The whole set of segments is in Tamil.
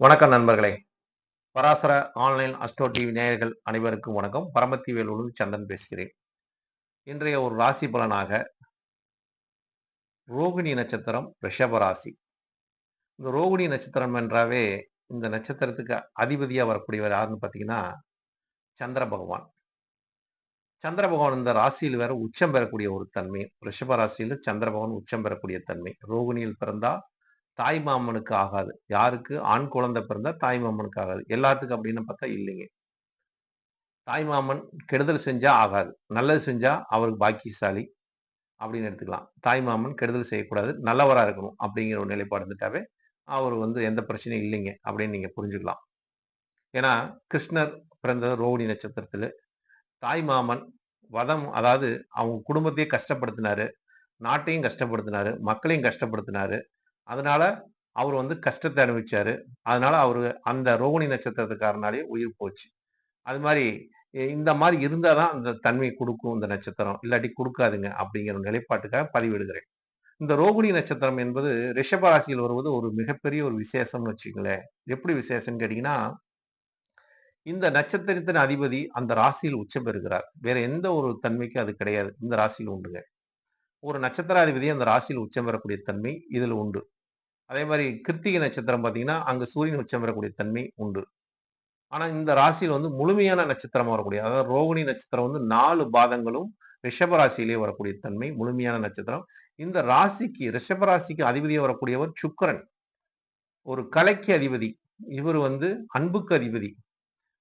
வணக்கம் நண்பர்களே. பராசர ஆன்லைன் அஸ்ட்ரோ டிவி நேயர்கள் அனைவருக்கும் வணக்கம். பரமத்தி வேலூர் சந்தன் பேசுகிறேன். இன்றைய ஒரு ராசி பலனாக ரோகிணி நட்சத்திரம் ரிஷப ராசி. இந்த ரோகிணி நட்சத்திரம் என்றாவே இந்த நட்சத்திரத்துக்கு அதிபதியா வரக்கூடியவர் யாருன்னு பார்த்தீங்கன்னா சந்திர பகவான். சந்திர பகவான் இந்த ராசியில் வேற உச்சம் பெறக்கூடிய ஒரு தன்மை. ரிஷப ராசியில் சந்திர பகவான் உச்சம் பெறக்கூடிய தன்மை. ரோகிணியில் பிறந்தா தாய் மாமனுக்கு ஆகாது. யாருக்கு? ஆண் குழந்தை பிறந்தா தாய் மாமனுக்கு ஆகாது. எல்லாத்துக்கும் அப்படின்னு பார்த்தா இல்லைங்க. தாய் மாமன் கெடுதல் செஞ்சா ஆகாது. நல்லது செஞ்சா அவருக்கு பாக்கியசாலி அப்படின்னு எடுத்துக்கலாம். தாய் மாமன் கெடுதல் செய்யக்கூடாது. நல்லவரா இருக்கணும் அப்படிங்கிற ஒரு நிலைப்பாடு இருந்துட்டாவே அவர் வந்து எந்த பிரச்சனையும் இல்லைங்க அப்படின்னு நீங்க புரிஞ்சுக்கலாம். ஏன்னா கிருஷ்ணர் பிறந்தது ரோகிணி நட்சத்திரத்துல தாய் மாமன் வதம் அதாவது அவங்க குடும்பத்தையே கஷ்டப்படுத்தினாரு. நாட்டையும் கஷ்டப்படுத்தினாரு. மக்களையும் கஷ்டப்படுத்தினாரு. அதனால அவர் வந்து கஷ்டத்தை அனுபவிச்சாரு. அதனால அவரு அந்த ரோகிணி நட்சத்திரத்துக்காரனாலே உயிர் போச்சு. அது மாதிரி இந்த மாதிரி இருந்தாதான் அந்த தன்மை கொடுக்கும் இந்த நட்சத்திரம். இல்லாட்டி கொடுக்காதுங்க அப்படிங்கிற நிலைப்பாட்டுக்காக பதிவிடுகிறேன். இந்த ரோகிணி நட்சத்திரம் என்பது ரிஷபராசியில் வருவது ஒரு மிகப்பெரிய ஒரு விசேஷம்னு வச்சுங்களேன் எப்படி விசேஷம்னு கேட்டீங்கன்னா இந்த நட்சத்திரத்தின் அதிபதி அந்த ராசியில் உச்சம் பெறுகிறார். வேற எந்த ஒரு தன்மைக்கும் அது கிடையாது. இந்த ராசியில் உண்டுங்க. ஒரு நட்சத்திராதிபதி அந்த ராசியில் உச்சம் பெறக்கூடிய தன்மை இதில் உண்டு. அதே மாதிரி கிருத்திகை நட்சத்திரம் பார்த்தீங்கன்னா அங்க சூரியன் உச்சம் பெறக்கூடிய தன்மை உண்டு. ஆனா இந்த ராசியில் வந்து முழுமையான நட்சத்திரம் வரக்கூடிய அதாவது ரோகிணி நட்சத்திரம் வந்து நாலு பாதங்களும் ரிஷப ராசியிலே வரக்கூடிய தன்மை முழுமையான நட்சத்திரம். இந்த ராசிக்கு ரிஷப ராசிக்கு அதிபதியே வரக்கூடியவர் சுக்கரன். ஒரு கலைக்கு அதிபதி. இவர் வந்து அன்புக்கு அதிபதி.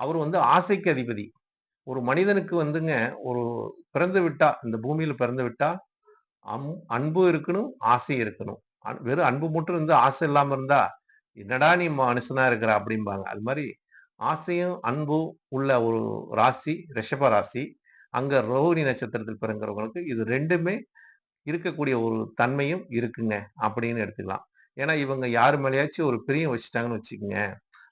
அவர் வந்து ஆசைக்கு அதிபதி. ஒரு மனிதனுக்கு வந்துங்க ஒரு பிறந்து விட்டா இந்த பூமியில பிறந்து விட்டா அம் அன்பு இருக்கணும் ஆசை இருக்கணும். வெறும் அன்பு மட்டும் இருந்து ஆசை இல்லாம இருந்தா என்னடா நீ மனுஷனா இருக்கிற அப்படிம்பாங்க. அது மாதிரி ஆசையும் அன்பும் உள்ள ஒரு ராசி ரிஷப ராசி அங்க ரோஹிணி நட்சத்திரத்தில் பிறங்கிறவங்களுக்கு இது ரெண்டுமே இருக்கக்கூடிய ஒரு தன்மையும் இருக்குங்க அப்படின்னு எடுத்துக்கலாம். ஏன்னா இவங்க யாரு மேலேயாச்சும் ஒரு பிரியம் வச்சுட்டாங்கன்னு வச்சுக்கோங்க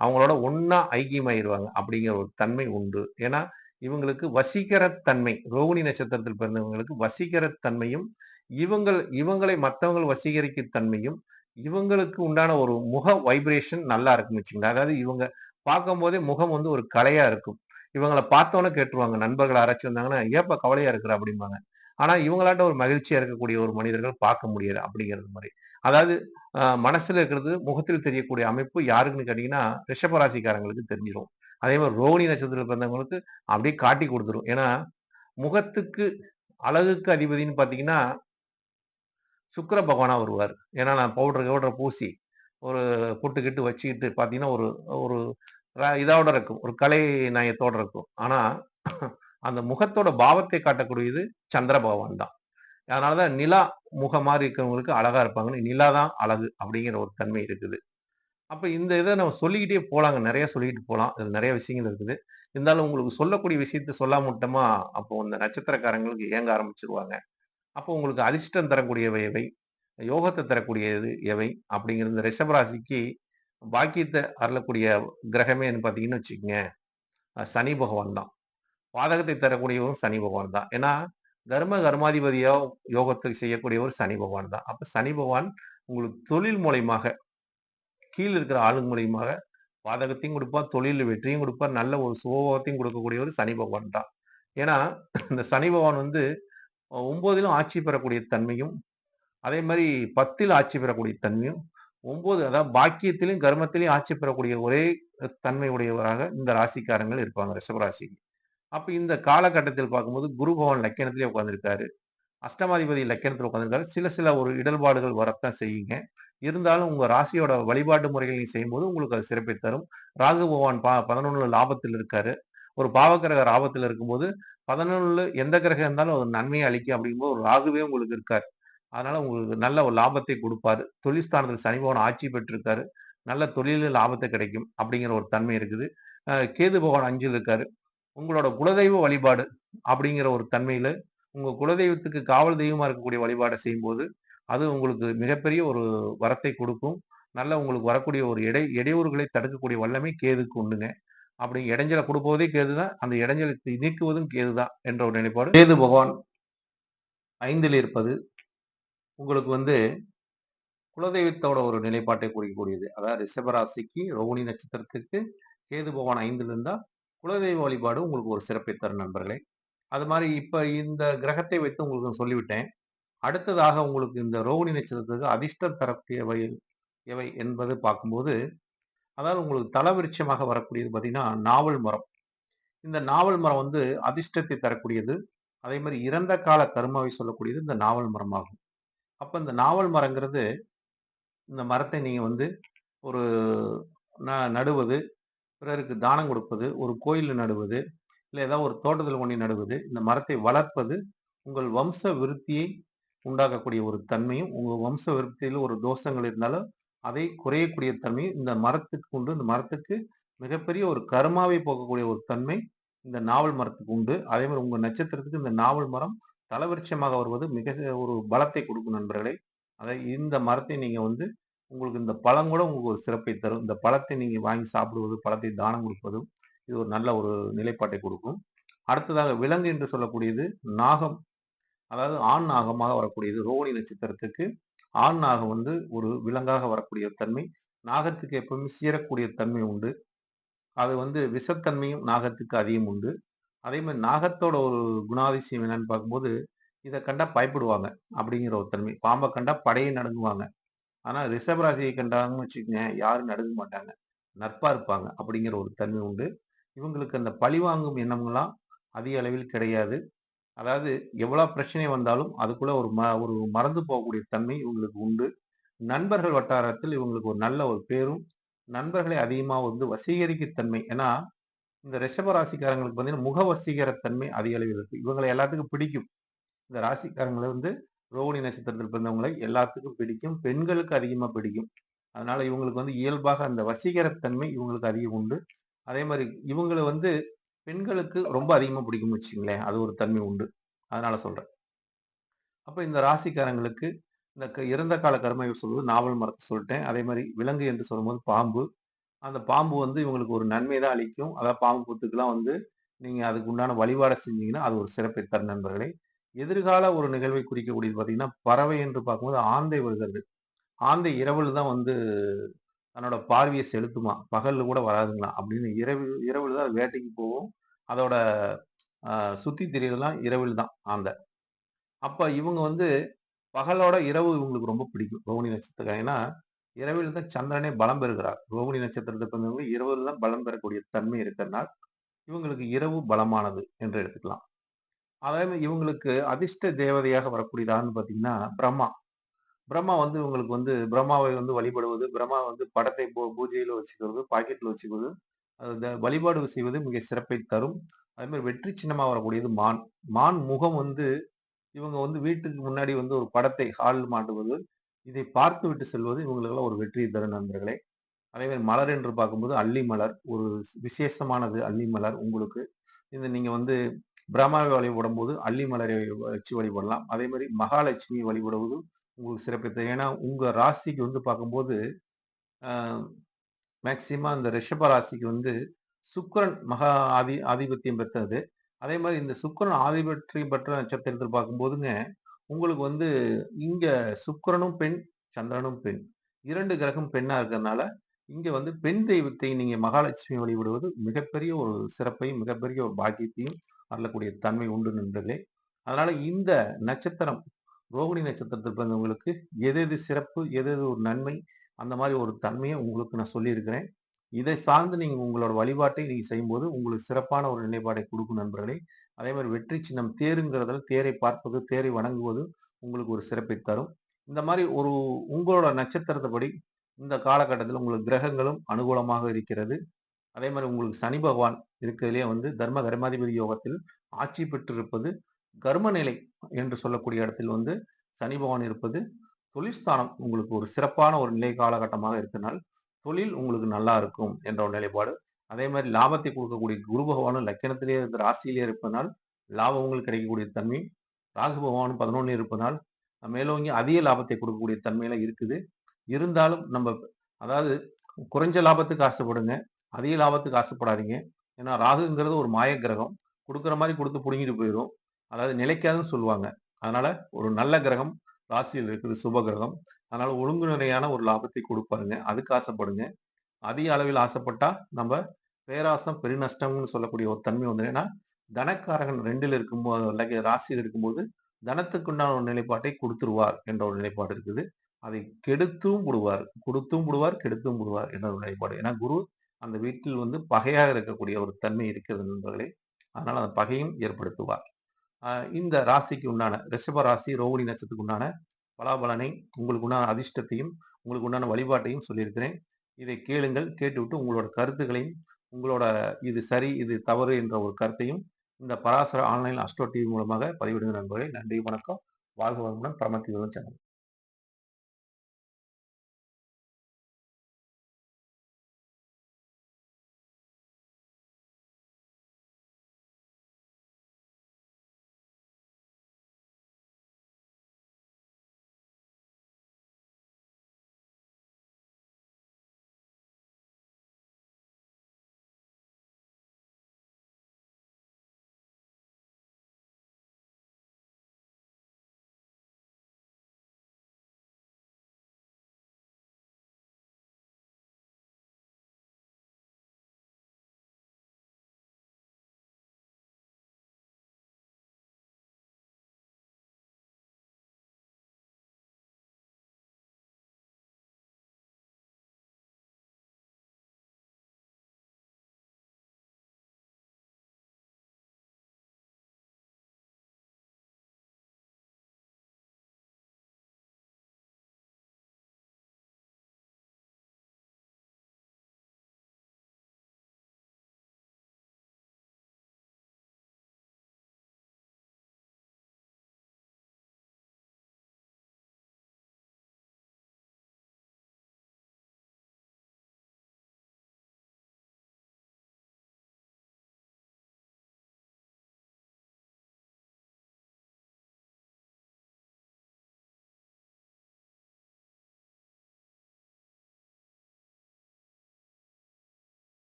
அவங்களோட ஒன்னா ஐக்கியமாயிருவாங்க அப்படிங்கிற ஒரு தன்மை உண்டு. ஏன்னா இவங்களுக்கு வசீகர தன்மை ரோகிணி நட்சத்திரத்தில் பிறந்தவங்களுக்கு வசீகர தன்மையும் இவங்கள் இவங்களை மற்றவங்க வசீகரிக்க தன்மையும் இவங்களுக்கு உண்டான ஒரு முக வைப்ரேஷன் நல்லா இருக்கும் வச்சுங்களேன் அதாவது இவங்க பார்க்கும் போதே முகம் வந்து ஒரு கலையா இருக்கும். இவங்களை பார்த்தோன்னே கேட்டுருவாங்க. நண்பர்கள் அரைச்சி வந்தாங்கன்னா ஏப்பா கவலையா இருக்கிற? அப்படிம்பாங்க. ஆனா இவங்களாட்ட ஒரு மகிழ்ச்சியா இருக்கக்கூடிய ஒரு மனிதர்கள் பார்க்க முடியாது அப்படிங்கிறது மாதிரி. அதாவது மனசுல இருக்கிறது முகத்தில் தெரியக்கூடிய அமைப்பு யாருக்குன்னு கேட்டீங்கன்னா ரிஷபராசிக்காரங்களுக்கு தெரிஞ்சிடும் அதே மாதிரி ரோஹிணி நட்சத்திரத்தில் பிறந்தவங்களுக்கு அப்படியே காட்டி கொடுத்துரும். ஏன்னா முகத்துக்கு அழகுக்கு அதிபதினு பார்த்தீங்கன்னா சுக்கர பகவானா வருவார். ஏன்னா நான் பவுடர் கவுடரை பூசி ஒரு புட்டுக்கிட்டு வச்சுக்கிட்டு பார்த்தீங்கன்னா ஒரு ஒரு இதோட இருக்கும். ஒரு கலை நயத்தோட இருக்கும். ஆனா அந்த முகத்தோட பாவத்தை காட்டக்கூடியது சந்திர பகவான் தான். அதனாலதான் நிலா முகம் மாதிரி இருக்கிறவங்களுக்கு அழகா இருப்பாங்கன்னு நிலா தான் அழகு அப்படிங்கிற ஒரு தன்மை இருக்குது. அப்ப இந்த இதை நம்ம சொல்லிக்கிட்டே போலாங்க. நிறைய சொல்லிக்கிட்டு போகலாம் இதுல நிறைய விஷயங்கள் இருக்குது. இருந்தாலும் உங்களுக்கு சொல்லக்கூடிய விஷயத்த சொல்லாமட்டமா அப்போ இந்த நட்சத்திரக்காரங்களுக்கு இயங்க ஆரம்பிச்சிருவாங்க? அப்போ உங்களுக்கு அதிர்ஷ்டம் தரக்கூடியவை எவை? யோகத்தை தரக்கூடியது எவை? அப்படிங்கிறது ரிஷபராசிக்கு பாக்கியத்தை அருளக்கூடிய கிரகமேன்னு பார்த்தீங்கன்னு வச்சுக்கோங்க. சனி பகவான் தான். பாதகத்தை தரக்கூடியவரும் சனி பகவான் தான். ஏன்னா தர்ம கர்மாதிபதியாக யோகத்தை செய்யக்கூடியவர் சனி பகவான் தான். அப்ப சனி பகவான் உங்களுக்கு தொழில் மூலயமாக கீழ் இருக்கிற ஆளு மூலியமாக பாதகத்தையும் கொடுப்பார் தொழில் வெற்றியும் கொடுப்பார் நல்ல ஒரு சுபோகத்தையும் கொடுக்கக்கூடியவர் சனி பகவான் தான். ஏன்னா இந்த சனி பகவான் வந்து ஒன்பதிலும் ஆட்சி பெறக்கூடிய தன்மையும் அதே மாதிரி பத்தில் ஆட்சி பெறக்கூடிய தன்மையும் ஒன்பது அதாவது பாக்கியத்திலும் கர்மத்திலையும் ஆட்சி பெறக்கூடிய ஒரே தன்மை உடையவராக இந்த ராசிக்காரங்கள் இருப்பாங்க ரிஷபராசிக்கு. அப்போ இந்த காலகட்டத்தில் பார்க்கும்போது குரு பகவான் லக்கணத்திலே உட்காந்துருக்காரு அஷ்டமாதிபதி லக்கணத்தில் உட்காந்துருக்காரு சில சில ஒரு இடர்பாடுகள் வரத்தான் செய்யுங்க. இருந்தாலும் உங்க ராசியோட வழிபாட்டு முறைகள் செய்யும்போது உங்களுக்கு அது சிறப்பை தரும். ராகு பகவான் பா பதினொன்னு லாபத்தில் இருக்காரு. ஒரு பாவக்கிரக லாபத்தில் இருக்கும்போது பதினொன்னுல எந்த கிரகம் இருந்தாலும் அது நன்மையை அளிக்கும் அப்படிங்கும்போது ஒரு ராகுவே உங்களுக்கு இருக்காரு. அதனால உங்களுக்கு நல்ல ஒரு லாபத்தை கொடுப்பாரு. தொழில் ஸ்தானத்தில் ஆட்சி பெற்றிருக்காரு. நல்ல தொழிலில் லாபத்தை கிடைக்கும் அப்படிங்கிற ஒரு தன்மை இருக்குது. கேது பகவான் அஞ்சில் இருக்காரு. உங்களோட குலதெய்வ வழிபாடு அப்படிங்கிற ஒரு தன்மையில உங்க குலதெய்வத்துக்கு காவல் தெய்வமா இருக்கக்கூடிய வழிபாடை செய்யும்போது அது உங்களுக்கு மிகப்பெரிய ஒரு வரத்தை கொடுக்கும். நல்ல உங்களுக்கு வரக்கூடிய ஒரு இடை இடையூறுகளை தடுக்கக்கூடிய வல்லமை கேதுக்கு உண்டுங்க. அப்படி இடைஞ்சலை கொடுப்பதே கேதுதான் அந்த இடைஞ்சலை நீக்குவதும் கேதுதான் என்ற ஒரு நினைப்பாடு கேது பகவான் ஐந்தில் இருப்பது உங்களுக்கு வந்து குலதெய்வத்தோட ஒரு நிலைப்பாட்டை குறிக்கக்கூடியது. அதாவது ரிஷபராசிக்கு ரோகிணி நட்சத்திரத்துக்கு கேது பகவான் ஐந்தில் இருந்தால் குலதெய்வ வழிபாடு உங்களுக்கு ஒரு சிறப்பை தரும் நண்பர்களே. அது மாதிரி இப்போ இந்த கிரகத்தை வைத்து உங்களுக்கு சொல்லிவிட்டேன். அடுத்ததாக உங்களுக்கு இந்த ரோகிணி நட்சத்திரத்துக்கு அதிர்ஷ்டம் தரக்கூடியவை எவை என்பது பார்க்கும்போது, அதாவது உங்களுக்கு தலவிருட்சமாக வரக்கூடியது பார்த்தீங்கன்னா, நாவல் மரம். இந்த நாவல் மரம் வந்து அதிர்ஷ்டத்தை தரக்கூடியது. அதே மாதிரி இறந்த கால கருமாவை சொல்லக்கூடியது இந்த நாவல் மரமாகும். அப்போ இந்த நாவல் மரங்கிறது, இந்த மரத்தை நீங்கள் வந்து ஒரு ந நடுவது, பிறருக்கு தானம் கொடுப்பது, ஒரு கோயிலில் நடுவது, இல்லை ஏதாவது ஒரு தோட்டத்தில் கொண்டு நடுவது, இந்த மரத்தை வளர்ப்பது, உங்கள் வம்ச விருத்தியை உண்டாக்கக்கூடிய ஒரு தன்மையும், உங்கள் வம்ச விருத்தியில் ஒரு தோஷங்கள் இருந்தாலும், அதை குறையக்கூடிய தன்மை இந்த மரத்துக்கு உண்டு. இந்த மரத்துக்கு மிகப்பெரிய ஒரு கருமாவை போக்கக்கூடிய ஒரு தன்மை இந்த நாவல் மரத்துக்கு உண்டு. அதே மாதிரி உங்கள் நட்சத்திரத்துக்கு இந்த நாவல் மரம் தலவிருட்சமாக வருவது மிக ஒரு பலத்தை கொடுக்கும் நண்பர்களே. அதை இந்த மரத்தை நீங்கள் வந்து உங்களுக்கு இந்த பழம் கூட உங்களுக்கு ஒரு சிறப்பை தரும். இந்த பழத்தை நீங்கள் வாங்கி சாப்பிடுவது, பழத்தை தானம் கொடுப்பதும், இது ஒரு நல்ல ஒரு நிலைப்பாட்டை கொடுக்கும். அடுத்ததாக விலங்கு என்று சொல்லக்கூடியது நாகம். அதாவது ஆண் நாகமாக வரக்கூடியது. ரோஹிணி நட்சத்திரத்துக்கு ஆண் நாகம் வந்து ஒரு விலங்காக வரக்கூடிய தன்மை. நாகத்துக்கு எப்பவுமே சீரக்கூடிய தன்மை உண்டு. அது வந்து விஷத்தன்மையும் நாகத்துக்கு அதிகம் உண்டு. அதே மாதிரி நாகத்தோட ஒரு குணாதிசயம் என்னன்னு பார்க்கும்போது, இதை கண்டா பயப்படுவாங்க. அப்படிங்கிற ஒரு தன்மை. பாம்பை கண்டா படையை நடுங்குவாங்க. ஆனா ரிஷபராசியை கண்டாங்கன்னு வச்சுக்கோங்க யாரும் நடுங்க மாட்டாங்க. நட்பா இருப்பாங்க. அப்படிங்கிற ஒரு தன்மை உண்டு. இவங்களுக்கு அந்த பழிவாங்கும் எண்ணம்லாம் அதிக அளவில் கிடையாது. அதாவது எவ்வளோ பிரச்சனை வந்தாலும், அதுக்குள்ள ஒரு ம ஒரு மறந்து போகக்கூடிய தன்மை இவங்களுக்கு உண்டு. நண்பர்கள் வட்டாரத்தில் இவங்களுக்கு ஒரு நல்ல ஒரு பேரும், நண்பர்களை அதிகமாக வந்து வசீகரிக்க தன்மை. ஏன்னா, இந்த ரிஷப ராசிக்காரங்களுக்கு பார்த்தீங்கன்னா, முக வசீகரத்தன்மை அதிக அளவில் இருக்கு. இவங்களை எல்லாத்துக்கும் பிடிக்கும். இந்த ராசிக்காரங்களை வந்து ரோகிணி நட்சத்திரத்தில் பிறந்தவங்களை எல்லாத்துக்கும் பிடிக்கும். பெண்களுக்கு அதிகமாக பிடிக்கும். அதனால இவங்களுக்கு வந்து இயல்பாக அந்த வசீகரத்தன்மை இவங்களுக்கு அதிகம் உண்டு. அதே மாதிரி இவங்களை வந்து பெண்களுக்கு ரொம்ப அதிகமாக பிடிக்கும்னு வச்சுங்களேன் அது ஒரு தன்மை உண்டு. அதனால சொல்றேன். அப்போ இந்த ராசிக்காரங்களுக்கு இந்த க இறந்த கால கர்ம சொல்வது நாவல் மரத்தை சொல்லிட்டேன் அதே மாதிரி விலங்கு என்று சொல்லும்போது பாம்பு. அந்த பாம்பு வந்து இவங்களுக்கு ஒரு நன்மை தான் அளிக்கும். அதாவது பாம்பு புத்துக்கெல்லாம் வந்து நீங்கள் அதுக்கு உண்டான வழிபாடை செஞ்சீங்கன்னா, அது ஒரு சிறப்பை தரும் நண்பர்களே. எதிர்கால ஒரு நிகழ்வை குறிக்கக்கூடியது பார்த்தீங்கன்னா, பறவை என்று பார்க்கும்போது ஆந்தை வருகிறது. ஆந்தை இரவில் தான் வந்து தன்னோட பார்வையை செலுத்துமா பகல்ல கூட வராதுங்களா அப்படின்னு இரவு இரவுல தான் அது வேட்டைக்கு போகும். அதோட சுத்தி திரியறதெல்லாம் இரவில் தான் ஆந்தை. அப்ப இவங்க வந்து பகலோட இரவு இவங்களுக்கு ரொம்ப பிடிக்கும். ரோகிணி நட்சத்திரம் ஏன்னா, இரவில் தான் சந்திரனே பலம் பெறுகிறார். ரோகிணி நட்சத்திரத்தை பிறந்தவங்க இரவுல தான் பலம் பெறக்கூடிய தன்மை இருக்கிறனால், இவங்களுக்கு இரவு பலமானது என்று எடுத்துக்கலாம். அதே இவங்களுக்கு அதிர்ஷ்ட தேவதையாக வரக்கூடியதான்னு பார்த்தீங்கன்னா, பிரம்மா. பிரம்மா வந்து இவங்களுக்கு வந்து பிரம்மாவை வந்து வழிபடுவது, பிரம்மா வந்து படத்தை பூ பூஜையில வச்சுக்கிறது, பாக்கெட்ல வச்சுக்கிறது, அந்த வழிபாடு செய்வது மிக சிறப்பை தரும். அதே மாதிரி வெற்றி சின்னமா வரக்கூடியது மான். மான் முகம் வந்து இவங்க வந்து வீட்டுக்கு முன்னாடி வந்து ஒரு படத்தை ஹால் மாட்டுவது, இதை பார்த்துவிட்டு செல்வது இவங்களுக்கெல்லாம் ஒரு வெற்றியை தரும் நண்பர்களே. அதே மலர் என்று பார்க்கும்போது அள்ளி மலர். ஒரு விசேஷமானது அள்ளி மலர் உங்களுக்கு. இந்த நீங்க வந்து பிரம்மாவை வழிபடும்போது அள்ளி மலரை வச்சு வழிபடலாம். அதே மாதிரி மகாலட்சுமி வழிபடுவது உங்களுக்கு சிறப்பை ஏன்னா, உங்க ராசிக்கு வந்து பார்க்கும்போது, மேக்சிமம் மேக்ஸிமம் இந்த ரிஷப ராசிக்கு வந்து சுக்கரன் மகா ஆதி ஆதிபத்தியம் பெற்றது. அதே மாதிரி இந்த சுக்கரன் ஆதிபத்தியம் பெற்ற நட்சத்திரத்தில் பார்க்கும்போதுங்க, உங்களுக்கு வந்து இங்க சுக்கிரனும் பெண், சந்திரனும் பெண். இரண்டு கிரகம் பெண்ணா இருக்கிறதுனால இங்க வந்து பெண் தெய்வத்தை நீங்க மகாலட்சுமி வழிபடுவது மிகப்பெரிய ஒரு சிறப்பையும், மிகப்பெரிய ஒரு பாக்கியத்தையும் அருளக்கூடிய தன்மை உண்டு நண்பர்களே. அதனால இந்த நட்சத்திரம் ரோகிணி நட்சத்திரத்தில் பிறந்தவங்களுக்கு எது எது சிறப்பு, எது எது ஒரு நன்மை, அந்த மாதிரி ஒரு தன்மையை உங்களுக்கு நான் சொல்லியிருக்கிறேன். இதை சார்ந்து நீங்கள் உங்களோட வழிபாட்டை நீங்கள் செய்யும்போது, உங்களுக்கு சிறப்பான ஒரு நிலைப்பாடை கொடுக்கும் நண்பர்களே. அதே மாதிரி வெற்றி சின்னம் தேருங்கிறதுல தேரை பார்ப்பது, தேரை வணங்குவது உங்களுக்கு ஒரு சிறப்பை தரும். இந்த மாதிரி ஒரு உங்களோட நட்சத்திரத்தப்படி இந்த காலகட்டத்தில் உங்களுக்கு கிரகங்களும் அனுகூலமாக இருக்கிறது. அதே மாதிரி உங்களுக்கு சனி பகவான் இருக்கிறதுலே வந்து தர்ம கர்மாதிபதி யோகத்தில் ஆட்சி பெற்றிருப்பது, கர்ம நிலை என்று சொல்லக்கூடிய இடத்தில் வந்து சனி பகவான் இருப்பது, தொழிற்ஸ்தானம் உங்களுக்கு ஒரு சிறப்பான ஒரு நிலை காலகட்டமாக இருக்கனால், தொழில் உங்களுக்கு நல்லா இருக்கும் என்ற ஒரு நிலைப்பாடு. அதே மாதிரி லாபத்தை கொடுக்கக்கூடிய குரு பகவானும் லக்கணத்திலேயே இருந்த ராசியிலே இருப்பதனால், லாபம் உங்களுக்கு கிடைக்கக்கூடிய தன்மை. ராகு பகவானும் 11 இருப்பதனால், மேலோங்கி அதிக லாபத்தை கொடுக்கக்கூடிய தன்மையில இருக்குது. இருந்தாலும் நம்ம அதாவது குறைஞ்ச லாபத்துக்கு ஆசைப்படுங்க. அதிக லாபத்துக்கு ஆசைப்படாதீங்க. ஏன்னா ராகுங்கிறது ஒரு மாய கிரகம். கொடுக்குற மாதிரி கொடுத்து பிடுங்கிட்டு போயிரும். அதாவது நிலைக்காதுன்னு சொல்லுவாங்க. அதனால ஒரு நல்ல கிரகம், ராசியில் இருக்குது சுபகிரகம் அதனால ஒழுங்குமுறையான ஒரு லாபத்தை கொடுப்பாருங்க. அதுக்கு ஆசைப்படுங்க. அதிக அளவில் ஆசைப்பட்டா நம்ம பேராசம் பெருநஷ்டம்னு சொல்லக்கூடிய ஒரு தன்மை வந்து ஏன்னா தனக்காரகன் ரெண்டில் இருக்கும்போது அல்லது ராசியில் இருக்கும்போது தனத்துக்குண்டான ஒரு நிலைப்பாட்டை கொடுத்துருவார் என்ற ஒரு நிலைப்பாடு இருக்குது. அதை கெடுத்தும் விடுவார். கொடுத்தும் விடுவார் கெடுத்தும் விடுவார் என்ற ஒரு நிலைப்பாடு. ஏன்னா குரு அந்த வீட்டில் வந்து பகையாக இருக்கக்கூடிய ஒரு தன்மை இருக்கிறது நண்பர்களே. அதனால் அந்த பகையும் ஏற்படுத்துவார். இந்த ராசிக்கு உண்டான ரிஷப ராசி ரோகிணி நட்சத்திரத்துக்கு உண்டான பலாபலனை உங்களுக்கு உண்டான அதிர்ஷ்டத்தையும் உங்களுக்கு உண்டான வழிபாட்டையும் சொல்லியிருக்கிறேன். இதை கேளுங்கள் கேட்டுவிட்டு உங்களோட கருத்துக்களையும் உங்களோட இது சரி இது தவறு என்ற ஒரு கருத்தையும் இந்த பராசர ஆன்லைன் அஸ்ட்ரோ டிவி மூலமாக பதிவிடுங்க நண்பர்களே. நன்றி வணக்கம். வாழ்க வளமுடன் பிரமத்தி சேனல்